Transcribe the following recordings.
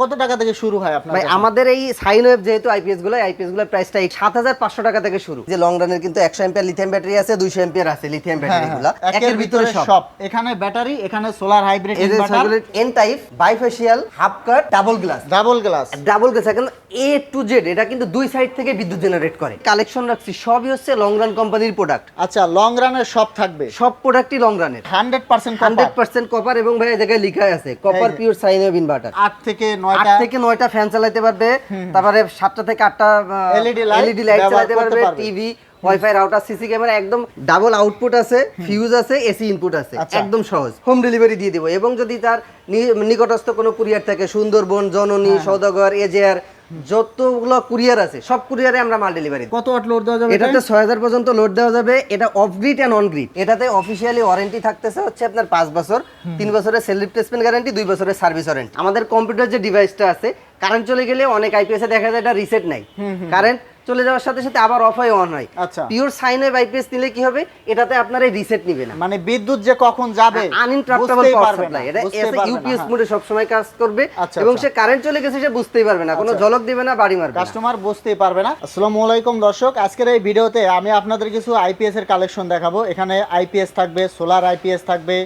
কত টাকা থেকে শুরু হয় আপনার ভাই আমাদের এই সাইন ওয়েভ যেহেতু আইপিএসগুলো আইপিএসগুলোর প্রাইসটা সাত হাজার পাঁচশো টাকা থেকে শুরু। যে লং রানের কিন্তু একশো এম্পিয়ার লিথিয়াম ব্যাটারি আছে দুইশো এম্পিয়ার আছে লিথিয়াম ব্যাটারি গুলো হ্যাঁ, একের ভিতরে সব। এখানে ব্যাটারি এখানে solar hybrid inverter N type bifacial half cut double glass double glass double glass এখন এ টু জেড এটা কিন্তু দুই সাইড থেকে বিদ্যুৎ জেনারেট করে। কালেকশন রাখছি সবই হচ্ছে লং রান কোম্পানির প্রোডাক্ট আচ্ছা লং রানের সব থাকবে? সব প্রোডাক্টই লং রানের hundred percent hundred percent copper এবং ভাই এই জায়গায় লেখা আছে copper. Pure sine wave inverter আট থেকে আট থেকে নয়টা ফ্যান চালাতে পারবে তারপরে সাতটা থেকে আটটা এলইডি লাইট চালাইতে চালাতে পারবে পারবে। TV wifi router CC camera একদম ডাবল আউটপুট আছে ফিউজ আছে এসি ইনপুট আছে আচ্ছা। একদম সহজ। হোম ডেলিভারি দিয়ে দিব। এবং যদি তার নিকটস্থ কোনো কুরিয়ার থাকে সুন্দরবন জননী হ্যাঁ, সৌদাগর এজেআর যতগুলো কুরিয়ার আছে সব কুরিয়ারে আমরা মাল ডেলিভারি কত ওয়াট লোড দেওয়া যাবে এটাতে ছয় হাজার পর্যন্ত লোড দেওয়া যাবে এটা off grid and on grid এটাতে অফিসিয়ালি ওয়ারেন্টি থাকতেছে হচ্ছে আপনার পাঁচ বছর তিন বছরের সেল রিপ্লেসমেন্ট গ্যারান্টি দুই বছরের সার্ভিস ওয়ারেন্টি আমাদের কম্পিউটার যে ডিভাইসটা আছে কারেন্ট চলে গেলে অনেক আইপিএসে দেখা যায় এটা রিসেট নাই। কারেন্ট চলে যাওয়ার সাথে সাথে আবার অফ হয় অন হয়। আচ্ছা। পিওর সাইন ওয়েভ আইপিএস নিলে কি হবে? এটাতে আপনার এই রিসেট নিবে না। মানে বিদ্যুৎ যে কখন যাবে আনইন্টারাপ্টেবল পাওয়ার সাপ্লাই এটা না, ইউপিএস। মোডে সব সময় কাজ করবে আচ্ছা, এবং আচ্ছা। সে কারেন্ট চলে গেছে সে বুঝতেই পারবে না। কোনো ঝলক দিবে না বাড়ি মারবে কাস্টমার বুঝতেই পারবে না। আসসালামু আলাইকুম দর্শক আজকের এই ভিডিওতে আমি আপনাদের কিছু আইপিএস এর কালেকশন দেখাবো। এখানে আইপিএস থাকবে সোলার আইপিএস থাকবে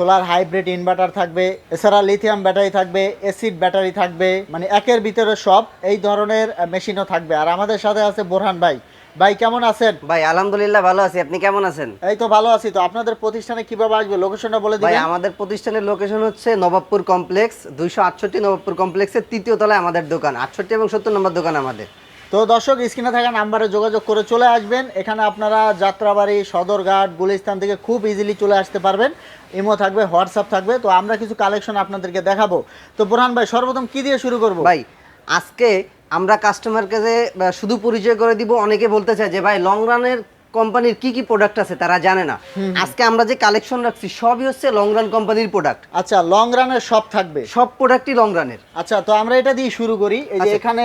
সোলার হাইব্রিড ইনভার্টার থাকবে এছাড়া লিথিয়াম ব্যাটারি থাকবে এসিড ব্যাটারি থাকবে মানে একের ভিতরে সব এই ধরনের মেশিনও থাকবে। আর আমাদের সাথে আছে বোরহান ভাই। ভাই কেমন আছেন? ভাই আলহামদুলিল্লাহ ভালো আছি। আপনি কেমন আছেন? এই তো ভালো আছি। তো আপনাদের প্রতিষ্ঠানে কীভাবে আসবে? লোকেশনটা বলে ভাই আমাদের প্রতিষ্ঠানের লোকেশন হচ্ছে নবাবপুর কমপ্লেক্স দুইশো আটষট্টি নবাবপুর কমপ্লেক্সের তৃতীয় তলায় আমাদের দোকান আটষট্টি এবং সত্তর নম্বর দোকান আমাদের। তো দর্শক, স্ক্রিনে থাকা নাম্বারে যোগাযোগ করে চলে আসবেন। এখানে আপনারা যাত্রাবাড়ি, সদরঘাট, গুলিস্তান থেকে খুব ইজিলি চলে আসতে পারবেন। ইমো থাকবে, হোয়াটসঅ্যাপ থাকবে। তো আমরা কিছু কালেকশন আপনাদেরকে দেখাবো। তো বুরহান ভাই, সর্বপ্রথম কী দিয়ে শুরু করব? ভাই, আজকে আমরা কাস্টমারকে যে শুধু পরিচয় করে দিব, অনেকে বলতে চায় যে, ভাই লং রানের কোম্পানির কি কি প্রোডাক্ট আছে তারা জানে না। আজকে আমরা যে কালেকশন রাখছি সবই হচ্ছে লং রান কোম্পানির প্রোডাক্ট আচ্ছা লং রানের সব থাকবে? সব প্রোডাক্টই লং রানের আচ্ছা তো আমরা এটা দিয়ে শুরু করি। এই যে আচ্ছা। এখানে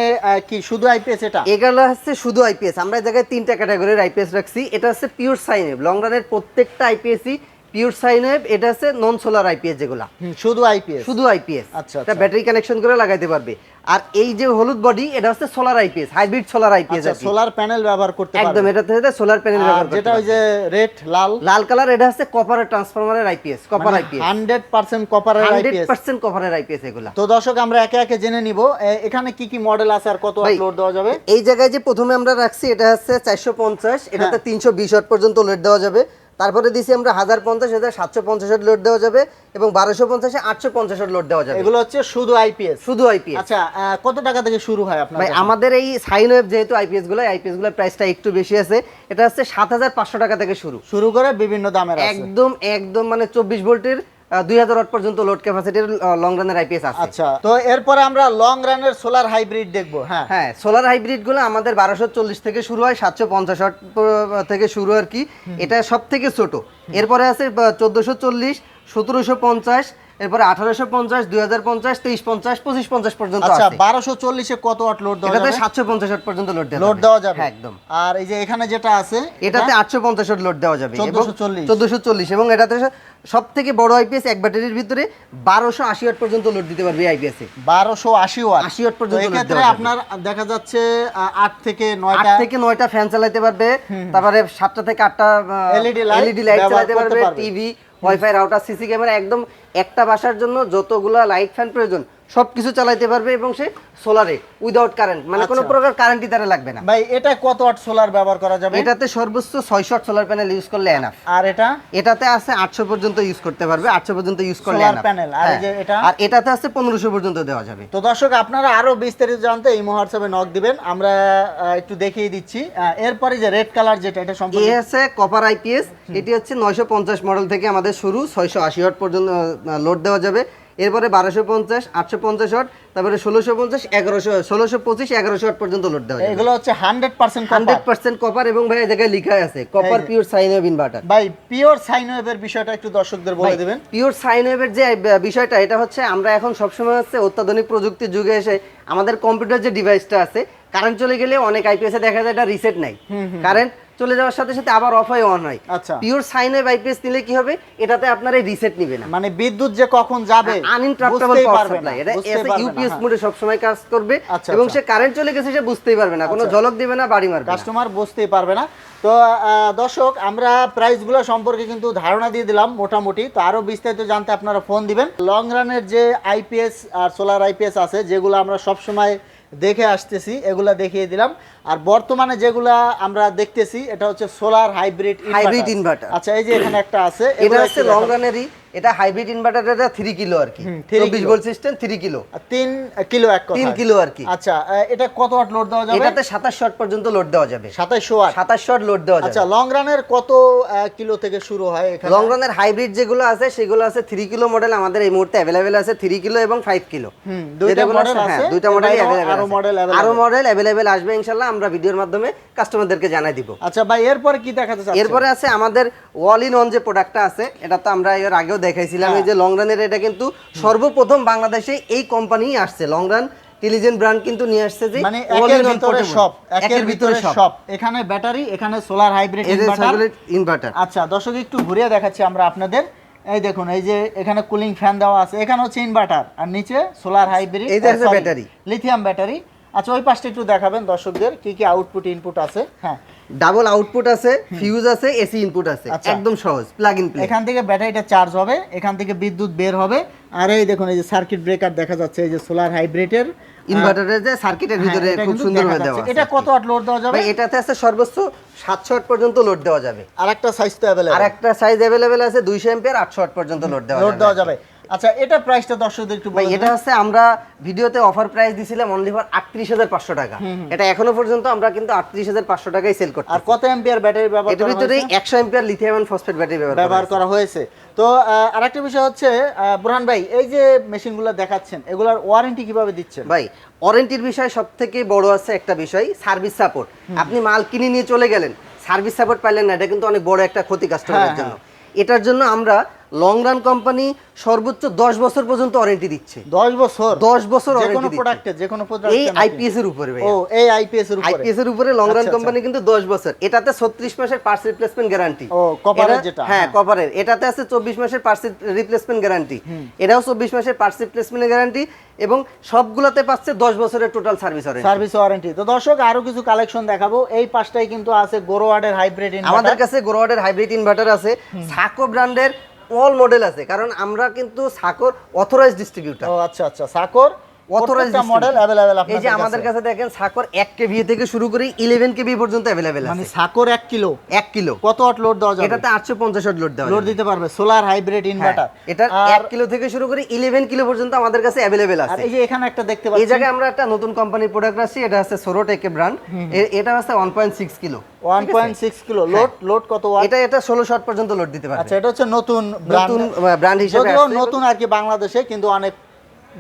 কি শুধু আইপিএস এটা? এগুলো হচ্ছে শুধু আইপিএস আমরা এই জায়গায় তিনটা ক্যাটাগরির আইপিএস রাখছি। এটা হচ্ছে পিওর সাইনেব লং রানের প্রত্যেকটা আইপিএসই পিওর সাইনেব এটা হচ্ছে নন সোলার আইপিএস যেগুলা শুধু আইপিএস শুধু আইপিএস আচ্ছা, এটা আচ্ছা। ব্যাটারি কানেকশন করে লাগাইতে পারবে। আর এই যে হলুদ বডি এটা হচ্ছে solar IPS hybrid solar IPS আচ্ছা সোলার প্যানেল ব্যবহার করতে একদম পারবেন এটাতে হচ্ছে সোলার প্যানেল ব্যবহার করতে যেটা ওই যে রেড লাল? লাল কালার এটা হচ্ছে কপারের ট্রান্সফরমারের IPS copper IPS hundred percent কপারের হান্ড্রেড আইপিএস পার্সেন্ট কপারের আইপিএস এগুলা। তো দর্শক আমরা একে একে জেনে নিব। এখানে কি কি মডেল আছে আর কত ভাই, লোড দেওয়া যাবে? এই জায়গায় যে প্রথমে আমরা রাখছি এটা হচ্ছে চারশো পঞ্চাশ হ্যাঁ। এটাতে তিনশো বিশ ওয়াট পর্যন্ত লোড দেওয়া যাবে। তারপরে দিছি আমরা হাজার পঞ্চাশ হাজার সাতশো পঞ্চাশ লোড দেওয়া যাবে এবং বারোশো পঞ্চাশে আটশো পঞ্চাশ লোড দেওয়া যাবে। এগুলো হচ্ছে শুধু আইপিএস শুধু আইপিএস আচ্ছা কত টাকা থেকে শুরু হয় আপনার ভাই আমাদের এই সাইন ওয়েব যেহেতু আইপিএসগুলো আইপিএসগুলোর প্রাইসটা একটু বেশি আছে এটা হচ্ছে সাত হাজার পাঁচশো টাকা থেকে শুরু। শুরু করে বিভিন্ন দামের একদম একদম মানে চব্বিশ ভোল্টের দুই হাজার ওয়াট পর্যন্ত লোড ক্যাপাসিটির লং রানের আইপিএস আছে। আচ্ছা তো এরপরে আমরা লং রানের সোলার হাইব্রিড দেখব হ্যাঁ। হ্যাঁ সোলার হাইব্রিডগুলো আমাদের বারোশো চল্লিশ থেকে শুরু হয় সাতশো পঞ্চাশ ওয়াট থেকে শুরু আর কি। এটা সব থেকে ছোট এরপরে আছে চোদ্দোশো চল্লিশ সতেরোশো পঞ্চাশ এরপরে আঠারোশো পঞ্চাশ দুই হাজার পঞ্চাশ তেইশ পঞ্চাশ পঁচিশ পঞ্চাশ পর্যন্ত আচ্ছা বারোশো চল্লিশে কত ওয়াট লোড দেওয়া যাবে? সাতশো পঞ্চাশ ওয়াট পর্যন্ত লোড লোড দেওয়া যাবে। হ্যাঁ একদম। আর এই যে এখানে যেটা আছে এটাতে আটশো পঞ্চাশ ওয়াট লোড দেওয়া যাবে। 1440 চোদ্দশো চল্লিশ। এবং এটাতে সব থেকে বড় আইপিএস এক ব্যাটারির ভিতরে বারোশো আশি ওয়াট পর্যন্ত লোড দিতে পারবে আইপিএস এ। বারোশো আশি ওয়াট। 80 ওয়াট পর্যন্ত এক্ষেত্রে আপনার দেখা যাচ্ছে আট থেকে নয় আট থেকে নয়টা ফ্যান চালাইতে পারবে। তারপরে সাতটা থেকে আটটা এলইডি এলইডি লাইট চালাইতে চালাতে পারবে। TV wifi router CC camera একদম একটা বাসার জন্য যতগুলো লাইট ফ্যান প্রয়োজন সবকিছু চালাইতে পারবে এবং সে সোলারে উইদাউট কারেন্ট মানে কোনো আচ্ছা। প্রকার কারেন্টই তারা লাগবে না। ভাই এটা কত ওয়াট সোলার ব্যবহার করা যাবে? এটাতে সর্বোচ্চ ছয় শট সোলার প্যানেল ইউজ করলে এনাফ আর এটা? এটাতে আছে আটশো পর্যন্ত ইউজ করতে পারবে আটশো পর্যন্ত ইউজ করলে Solar enough। panel, আর এই হ্যাঁ। যে এটা? আর এটাতে আছে পনেরোশো পর্যন্ত দেওয়া যাবে। তো দর্শক আপনারা আরও বিস্তারিত জানতে এই হোয়াটসঅ্যাপে নক দিবেন। আমরা একটু দেখিয়ে দিচ্ছি। এরপরে যে রেড কালার যেটা এটা সম্পর্কে আছে কপার আইপিএস এটি হচ্ছে নয়শো পঞ্চাশ মডেল থেকে আমাদের শুরু ছয়শো আশি ওয়াট পর্যন্ত লোড দেওয়া যাবে। এরপরে বারোশো পঞ্চাশ আটশো পঞ্চাশ ওয়াট তারপরে ষোলোশো পঞ্চাশ এগারোশো ষোলোশো পঁচিশ এগারোশো ওয়াট পর্যন্ত লোড দেওয়া এগুলো হচ্ছে hundred percent hundred percent copper এবং ভাই জায়গায় লেখা আছে copper pure sine wave inverter ভাই পিওর সাইন ওয়েভের বিষয়টা একটু দর্শকদের বলে দেবেন। পিওর সাইন ওয়েভের যে বিষয়টা এটা হচ্ছে আমরা এখন সবসময় হচ্ছে অত্যাধুনিক প্রযুক্তির যুগে এসে আমাদের কম্পিউটার যে ডিভাইসটা আছে কারেন্ট চলে গেলে অনেক আইপিএসে দেখা যায় এটা রিসেট নাই। কারেন্ট চলে যাওয়ার সাথে সাথে আবার অফ হয় অন হয়। আচ্ছা। পিওর সাইন ওয়েভ আইপিএস নিলে কি হবে? এটাতে আপনার এই রিসেট নিবে না। মানে বিদ্যুৎ যে কখন যাবে আনইন্টারাপ্টেবল পাওয়ার সাপ্লাই এটা না, ইউপিএস। মোডে সবসময় কাজ করবে আচ্ছা, এবং আচ্ছা। সে কারেন্ট চলে গেছে সে বুঝতেই পারবে না। কোনো ঝলক দিবে না বাড়ি মারবে কাস্টমার বুঝতেই পারবে না। তো দর্শক আমরা প্রাইসগুলো সম্পর্কে কিন্তু ধারণা দিয়ে দিলাম মোটামুটি। তো আরও বিস্তারিত জানতে আপনারা ফোন দিবেন। লং রানের যে আইপিএস আর সোলার আইপিএস আছে যেগুলো আমরা সব সময় দেখে আসতেছি এগুলা দেখিয়ে দিলাম। আর বর্তমানে যেগুলা আমরা দেখতেছি এটা হচ্ছে সোলার হাইব্রিড হাইব্রিড ইনভার্টার আচ্ছা এই যে এখানে একটা আছে এটা হচ্ছে লং রানেরই এটা হাইব্রিড ইনভার্টার এটা থ্রি কিলো আর কি। হুম, 3 চব্বিশ kilo. Volt system three kilo আর তিন কিলো এক কথা। তিন কিলো আর কি। আচ্ছা এটা কত ওয়াট লোড দেওয়া যাবে? এটাতে সাতাশ শট পর্যন্ত লোড দেওয়া যাবে। সাতাইশশো ওয়াট সাতাশ শট লোড দেওয়া যাবে আচ্ছা যাবে। লং রানের কত কিলো থেকে শুরু হয় এখানে? লং রানের হাইব্রিড যেগুলো আছে সেগুলো আছে থ্রি কিলো মডেল আমাদের এই মুহূর্তে অ্যাভেলেবেল আছে থ্রি কিলো এবং ফাইভ কিলো হুম, দুইটা মডেল আছে, দুইটা মডেল বাইরেও আরও available আরও মডেল অ্যাভেলেবেল আসবে ইনশাল্লাহ আমরা ভিডিওর মাধ্যমে কাস্টমারদেরকে জানাই দিব। আচ্ছা ভাই এরপর কি দেখাতে চাচ্ছেন? এরপরে আছে আমাদের ওয়াল ইন অন যে প্রোডাক্টটা আছে এটা তো আমরা এর আগেও দেখাইছিলাম হ্যাঁ। এই যে লং রানের এটা কিন্তু সর্বপ্রথম বাংলাদেশে এই কোম্পানি আসছে। লং রান টেলিজেন্ট ব্র্যান্ড কিন্তু নিয়ে আসছে যে মানে একের ভিতরে সব একের ভিতরে সব এখানে ব্যাটারি এখানে সোলার হাইব্রিড ইনভার্টার ইনভার্টার আচ্ছা দর্শক একটু ঘুরিয়ে দেখাচ্ছি আমরা আপনাদের। এই দেখুন এই যে এখানে কুলিং ফ্যান দেওয়া আছে এখানে হচ্ছে ইনভার্টার আর নিচে সোলার হাইব্রিড এই battery। লিথিয়াম ব্যাটারি আচ্ছা ওই পাশটা একটু দেখাবেন দর্শকদের কি কি আউটপুট ইনপুট আছে। হ্যাঁ ডাবল আউটপুট আছে ফিউজ আছে এসি ইনপুট আছে আচ্ছা। একদম সহজ প্লাগ ইন প্লে এখান থেকে ব্যাটারিটা চার্জ হবে এখান থেকে বিদ্যুৎ বের হবে আর এই দেখুন এই যে সার্কিট ব্রেকার দেখা যাচ্ছে এই যে সোলার হাইব্রিডের ইনভার্টারের যে সার্কিটের ভিতরে খুব সুন্দর ভাবে দেওয়া আছে এটা কত ওয়াট লোড দেওয়া যাবে ভাই এটাতে আছে সর্বোচ্চ 700 ওয়াট পর্যন্ত লোড দেওয়া যাবে আর একটা সাইজ তো আর অ্যাভেলেবল একটা সাইজ अवेलेबल আছে 200 एंपियर 800 ওয়াট পর্যন্ত লোড দেওয়া লোড যাবে দেওয়া যাবে আচ্ছা এটা প্রাইসটা দর্শকদের একটু ভাই এটা হচ্ছে আমরা ভিডিওতে অফার প্রাইস দিছিলাম অনলি ফর 38500 টাকা। এটা এখনও পর্যন্ত আমরা কিন্তু 38500 টাকায় সেল করতে আর কত অ্যাম্পিয়ার ব্যাটারি ব্যবহার করা এটার করা ভিতরে 100 ampere lithium ion phosphate battery ব্যবহার করা হয়েছে। তো আরেকটা বিষয় হচ্ছে বুরহান ভাই এই যে মেশিনগুলো দেখাচ্ছেন এগুলার ওয়ারেন্টি কীভাবে দিচ্ছেন? ভাই ওয়ারেন্টির বিষয় সব থেকে বড় আছে একটা বিষয় সার্ভিস সাপোর্ট আপনি মাল কিনে নিয়ে চলে গেলেন সার্ভিস সাপোর্ট পাইলেন না এটা কিন্তু অনেক বড় একটা ক্ষতি কাস্টমারের হ্যাঁ, জন্য। এটার জন্য আমরা লং রান কোম্পানি সর্বোচ্চ 10 বছর পর্যন্ত ওয়ারেন্টি দিচ্ছে। দশ বছর? 10 বছর ওয়ারেন্টি কোনো প্রোডাক্টে যে কোনো প্রোডাক্ট এই আইপিএস এর উপরে ভাই ও এই আইপিএস এর উপরে। আইপিএস এর উপরে লং রান কোম্পানি কিন্তু 10 বছর। এটাতে 36 মাসের পার্টস রিপ্লেসমেন্ট গ্যারান্টি ও, copper-এর যেটা, হ্যাঁ হ্যাঁ। কপারের এটাতে আছে 24 মাসের পার্টস রিপ্লেসমেন্ট গ্যারান্টি এটাও 24 মাসের পার্টস রিপ্লেসমেন্ট গ্যারান্টি এবং সবগুলোতে পাচ্ছে 10 বছরের total service warranty service warranty তো দর্শক আরও কিছু কালেকশন দেখাবো। এই পাশটাই কিন্তু আছে গোরোয়ার্ডের হাইব্রিড আমাদের কাছে গোরোয়াটের হাইব্রিড ইনভার্টার আছে। সাকো ব্র্যান্ডের অল মডেল আছে কারণ আমরা কিন্তু সাকর অথরাইজ ডিস্ট্রিবিউটর ও আচ্ছা আচ্ছা সাকর প্রত্যেকটা মডেল অ্যাভেলেবেল এই যে আমাদের কাছে। দেখেন সাকোর 1 কেভি থেকে শুরু করে 11 কেভি পর্যন্ত অ্যাভেলেবেল মানে সাকর কিলো। 1 কিলো। কত ওয়াট লোড দেওয়া যাবে? এটাতে 850 ওয়াট লোড দেওয়া লোড দিতে পারবে। সোলার হাইব্রিড ইনভার্টার হ্যাঁ, এটা কিলো থেকে শুরু করে ইলেভেন কিলো পর্যন্ত আমাদের কাছে আর আছে। এই যে এখানে একটা দেখতে এই জায়গায় আমরা একটা নতুন কোম্পানির প্রোডাক্ট এটা সোরোটেকে ব্র্যান্ড এটা কিলো। 1.6 কিলো। লোড লোড কত ওয়াট এটা এটা ষোলো শট পর্যন্ত লোড দিতে আচ্ছা এটা হচ্ছে নতুন নতুন ব্র্যান্ড হিসেবে নতুন আর কি বাংলাদেশে কিন্তু অনেক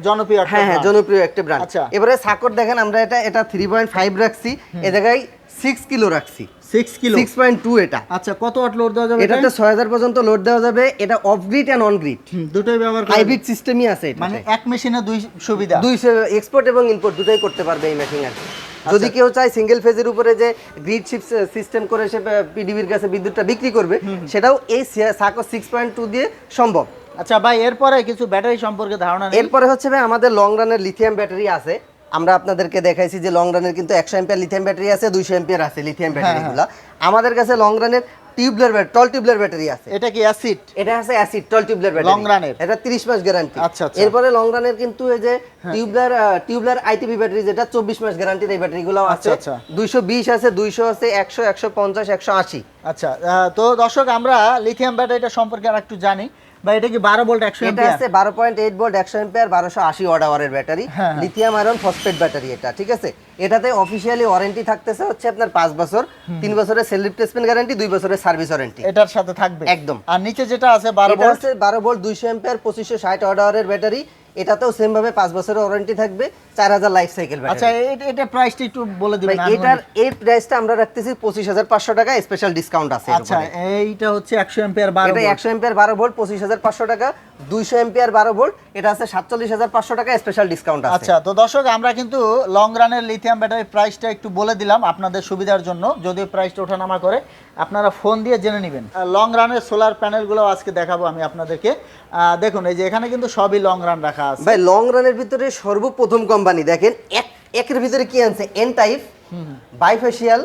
জনপ্রিয় হ্যাঁ হ্যাঁ জনপ্রিয় একটা ব্র্যান্ড আচ্ছা। এবারে সাকর দেখেন আমরা এটা এটা থ্রি পয়েন্ট ফাইভ রাখছি এ জায়গায় সিক্স কিলো রাখছি। 6 কিলো সিক্স পয়েন্ট টু এটা। আচ্ছা কত ওয়াট লোড দেওয়া যাবে এটাতে ছয় হাজার পর্যন্ত লোড দেওয়া যাবে এটা off grid and on grid দুটোই ব্যবহার হাইব্রিড সিস্টেমই আছে মানে এক মেশিনে দুই সুবিধা। দুই এক্সপোর্ট এবং ইম্পোর্ট দুটোই করতে পারবে এই মেশিন আর কি। আচ্ছা। যদি কেউ চায় সিঙ্গেল ফেজের উপরে যে গ্রিড শিপ সিস্টেম করে সে পিডিবির কাছে বিদ্যুৎটা বিক্রি করবে সেটাও এই সাকো সিক্স পয়েন্ট টু দিয়ে সম্ভব। আচ্ছা ভাই এরপরে কিছু ব্যাটারি সম্পর্কে ধারণা এরপরে হচ্ছে ভাই আমাদের লং রানের লিথিয়াম ব্যাটারি আছে। আমরা আপনাদেরকে দেখাইছি যে লং রানের কিন্তু একশো এম্পিয়ার লিথিয়াম ব্যাটারি আছে দুইশো এম্পিয়ার আছে লিথিয়াম হ্যাঁ, ব্যাটারিগুলো আমাদের কাছে লং রানের টিউবলার টল টিউবলার ব্যাটারি আছে। এটা কি অ্যাসিড এটা আছে acid tall tubular battery run এর? এটা 30 মাস গ্যারান্টি আচ্ছা, আচ্ছা। এরপরে লং রানের কিন্তু এই যে টিউবলার টিউবলার আইটিভি ব্যাটারি যেটা 24 মাস গ্যারান্টির এই ব্যাটারিগুলো আছে। আচ্ছা, আচ্ছা। 220 আছে 200 আছে 100 150 180 আচ্ছা তো দর্শক আমরা লিথিয়াম ব্যাটারিটা সম্পর্কে আর একটু জানি। বা এটা কি বারো ভোল্ট একশো এটা এম্পিয়ার আছে 12.8 volt 100 ampere 1280 watt আওয়ারের battery. Lithium iron phosphate battery এটা ঠিক আছে? এটাতে অফিসিয়ালি ওয়ারেন্টি থাকতেছে হচ্ছে আপনার 5 বছর 3 বছরের সেল রিপ্লেসমেন্ট গ্যারান্টি 2 বছরের সার্ভিস ওয়ারেন্টি এটার সাথে থাকবে? একদম। আর নিচে যেটা আছে বারো এটা ভোল্ট হচ্ছে 12 ভোল্ট 200 এম্পিয়ার 2560 ওয়াট আওয়ারের ব্যাটারি এটাতেও সেম ভাবে পাঁচ বছরের ওয়ারেন্টি থাকবে চার হাজার লাইফ সাইকেল আচ্ছা এটা এটা প্রাইসটা একটু বলে দিবেন এটার এই প্রাইসটা আমরা রাখতেছি পঁচিশ হাজার পাঁচশো টাকা স্পেশাল ডিসকাউন্ট আছে এর আচ্ছা এইটা হচ্ছে একশো এম্পিয়ার বারো এটা volt। একশো এম্পিয়ার বারো ভোল্ট পঁচিশ হাজার পাঁচশো টাকা দুইশো এম্পিয়ার বারো ভোল্ট এটা আছে সাতচল্লিশ হাজার পাঁচশো টাকা স্পেশাল ডিসকাউন্ট আচ্ছা তো দর্শক আমরা কিন্তু লং রানের লিথিয়াম ব্যাটারি প্রাইসটা একটু বলে দিলাম আপনাদের সুবিধার জন্য যদি প্রাইসটা ওঠানামা করে। আপনারা ফোন দিয়ে জেনে নেবেন। লং রানের সোলার প্যানেলগুলো আজকে দেখাবো আমি আপনাদেরকে। দেখুন এই যে এখানে কিন্তু সবই লং রান রাখা আছে। ভাই লং রানের ভিতরে সর্বপ্রথম কোম্পানি দেখেন এক একের ভিতরে কি আনছে? N type bifacial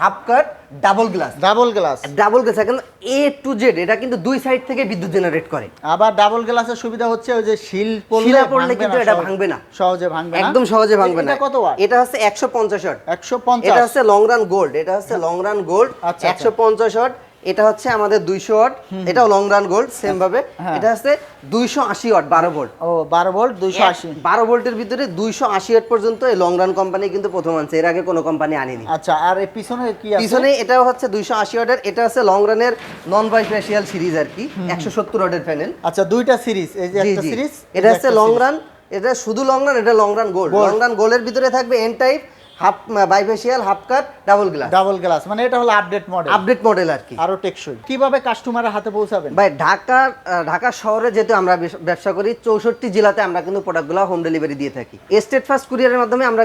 half cut double glass. Double glass. Double glass এখন এ টু জেড এটা কিন্তু দুই সাইড থেকে বিদ্যুৎ জেনারেট করে। আবার ডাবল গ্লাসের সুবিধা হচ্ছে ওই যে শিল পড়লে শিলা পড়লে কিন্তু এটা ভাঙবে না। সহজে ভাঙবে না। একদম সহজে ভাঙবে না। এটা কত ওয়াট? এটা হচ্ছে একশো পঞ্চাশ ওয়াট। 150 এটা হচ্ছে লং রান গোল্ড এটা হচ্ছে লং রান গোল্ড আচ্ছা, একশো পঞ্চাশ ওয়াট। এটা হচ্ছে আমাদের দুইশো ওয়াট। এটাও লং রান গোল্ড সেম ভাবে। হ্যাঁ। এটা হচ্ছে দুইশো আশি ওয়াট বারো ভোল্ট ও বারো ভোল্ট দুইশো আশি। বারো ভোল্টের ভিতরে দুইশো আশি ওয়াট পর্যন্ত এই লং রান কোম্পানি কিন্তু প্রথম আনছে। এর আগে কোনো কোম্পানি আনেনি। আচ্ছা আর এই পিছনে কি আছে? পিছনে এটা হচ্ছে দুইশো আশি ওয়াটের। এটা হচ্ছে লং রানের নন বাইফেশিয়াল সিরিজ আর কি। একশো সত্তর ওয়াটের প্যানেল আচ্ছা দুইটা সিরিজ এই যে একটা সিরিজ এটা হচ্ছে লং রান এটা শুধু লং রান এটা long run gold long run গোল্ডের ভিতরে থাকবে N type half bifacial half cut double glass double glass মানে এটা হলো আপডেট মডেল আপডেট মডেল আর কি। আরও টেকসই। কীভাবে কাস্টমারের হাতে পৌঁছাবেন? ভাই ঢাকার ঢাকা শহরে যেহেতু আমরা ব্যবসা করি চৌষট্টি জেলাতে আমরা কিন্তু প্রোডাক্টগুলো হোম ডেলিভারি দিয়ে থাকি। স্টেট ফার্স্ট কুরিয়ারের মাধ্যমে আমরা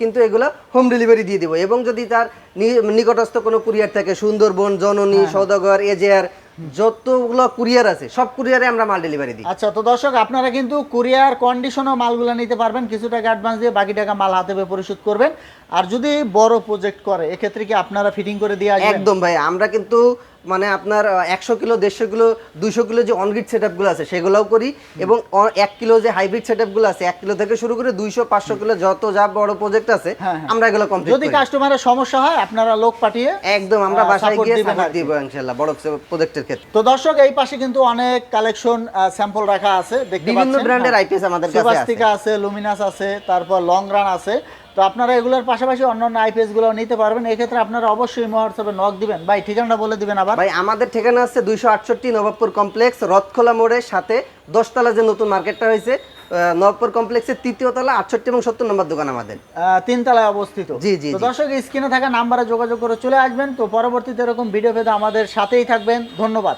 কিন্তু এগুলো হোম ডেলিভারি দিয়ে দেবো। এবং যদি তার নিকটস্থ কোনো কুরিয়ার থাকে সুন্দরবন জননী সৌদাগর এজেআর যতগুলো কুরিয়ার আছে সব কুরিয়ারে আমরা মাল ডেলিভারি দিই। আচ্ছা তো দর্শক আপনারা কিন্তু কুরিয়ার কন্ডিশনও মালগুলো নিতে পারবেন কিছু টাকা অ্যাডভান্স দিয়ে বাকি টাকা মাল হাতে পেয়ে পরিশোধ করবেন। আর যদি বড় প্রজেক্ট করে এক্ষেত্রে কি আপনারা ফিটিং করে দিয়ে একদম ভাই আমরা কিন্তু মানে আপনার একশো কিলো দেড়শো কিলো দুইশো কিলো যে অনগ্রিড সেট আপগুলো আছে সেগুলোও করি এবং এক কিলো যে হাইব্রিড সেট আপগুলো আছে এক কিলো থেকে শুরু করে দুইশো পাঁচশো কিলো যত যা বড় প্রজেক্ট আছে হ্যাঁ, হ্যাঁ। আমরা এগুলো কমপ্লিট যদি কাস্টমারের সমস্যা হয় আপনারা লোক পাঠিয়ে একদম আমরা বাসায় গিয়ে সাপোর্ট দিব ইনশাআল্লাহ বড় প্রজেক্টের ক্ষেত্রে। তো দর্শক এই পাশে কিন্তু অনেক কালেকশন স্যাম্পল রাখা আছে দেখতে পাচ্ছেন। বিভিন্ন ব্র্যান্ডের। আইপিএস আমাদের কাছে আছে। আছে লুমিনাস আছে তারপর লং রান আছে। তো আপনারা এগুলোর পাশাপাশি অন্যান্য আইপিএসগুলো নিতে পারবেন। এক্ষেত্রে আপনারা অবশ্যই হোয়াটসঅ্যাপে নক দিবেন। ভাই ঠিকানাটা বলে দিবেন আবার। ভাই আমাদের ঠিকানা আছে দুইশো আটষট্টি নবাবপুর কমপ্লেক্স রথখোলা মোড়ের সাথে দশতলা যে নতুন মার্কেটটা হয়েছে আহ, নবাবপুর কমপ্লেক্সের তৃতীয় তলা আটষট্টি এবং সত্তর নম্বর দোকান আমাদের। আহ, তিনতলায় অবস্থিত। জি, জি, তো জি। দর্শক স্ক্রিনে থাকা নাম্বারে যোগাযোগ করে চলে আসবেন। তো পরবর্তীতে এরকম ভিডিও পেতে আমাদের সাথেই থাকবেন। ধন্যবাদ।